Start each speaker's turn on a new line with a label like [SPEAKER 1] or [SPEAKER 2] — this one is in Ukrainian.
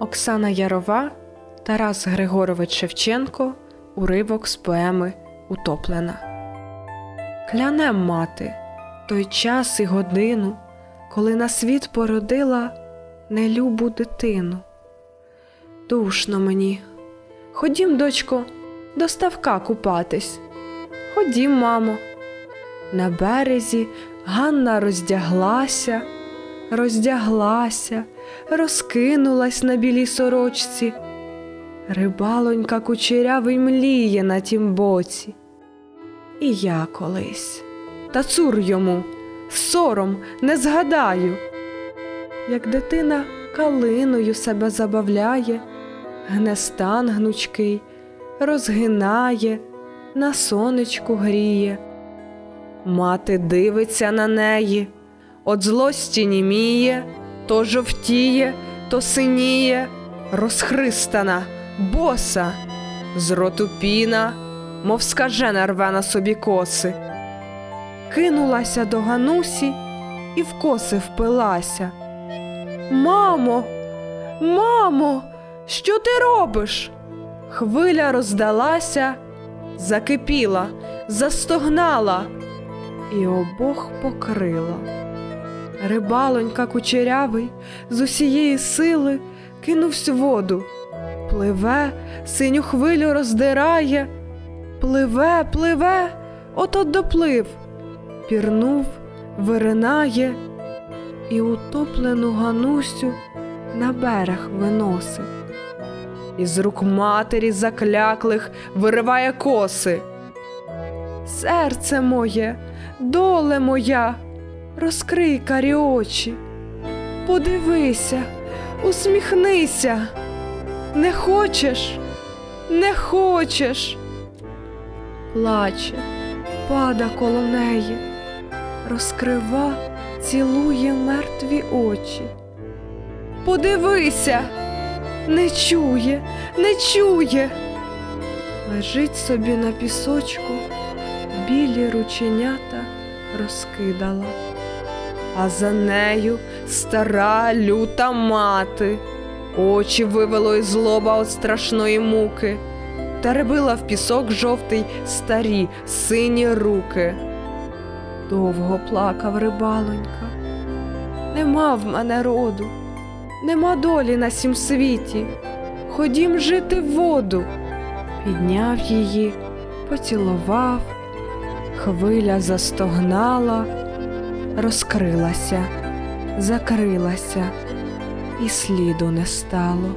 [SPEAKER 1] Оксана Ярова, Тарас Григорович Шевченко, уривок з поеми Утоплена. Клянем мати, той час і годину, коли на світ породила нелюбу дитину. Душно мені. Ходім, дочко, до ставка купатись. Ходім, мамо. На березі Ганна роздяглася, роздяглася, розкинулась на білій сорочці. Рибалонька кучерявий мліє на тім боці. І я колись, та цур йому, сором не згадаю, як дитина калиною себе забавляє, гне стан гнучкий, розгинає, на сонечку гріє. Мати дивиться на неї, от злості німіє, то жовтіє, то синіє, розхристана, боса, з роту піна, мов скажена рве на собі коси. Кинулася до Ганусі і в коси впилася. Мамо, мамо, що ти робиш? Хвиля роздалася, закипіла, застогнала і обох покрила. Рибалонька кучерявий з усієї сили кинувся в воду, пливе, синю хвилю роздирає, пливе, пливе, от-от доплив, пірнув, виринає і утоплену Ганусю на берег виносить. Із рук матері закляклих вириває коси. Серце моє, доле моя, розкрий карі очі. Подивися, усміхнися. Не хочеш, не хочеш. Плаче, пада коло неї, розкрива, цілує мертві очі. Подивися, не чує, не чує. Лежить собі на пісочку, білі рученята розкидала, а за нею стара люта мати, очі вивело із злоба от страшної муки, теребила в пісок жовтий старі сині руки. Довго плакав рибалонька, нема в мене роду, нема долі на сім світі. Ходім жити в воду. Підняв її, поцілував, хвиля застогнала, розкрилася, закрилася, і сліду не стало.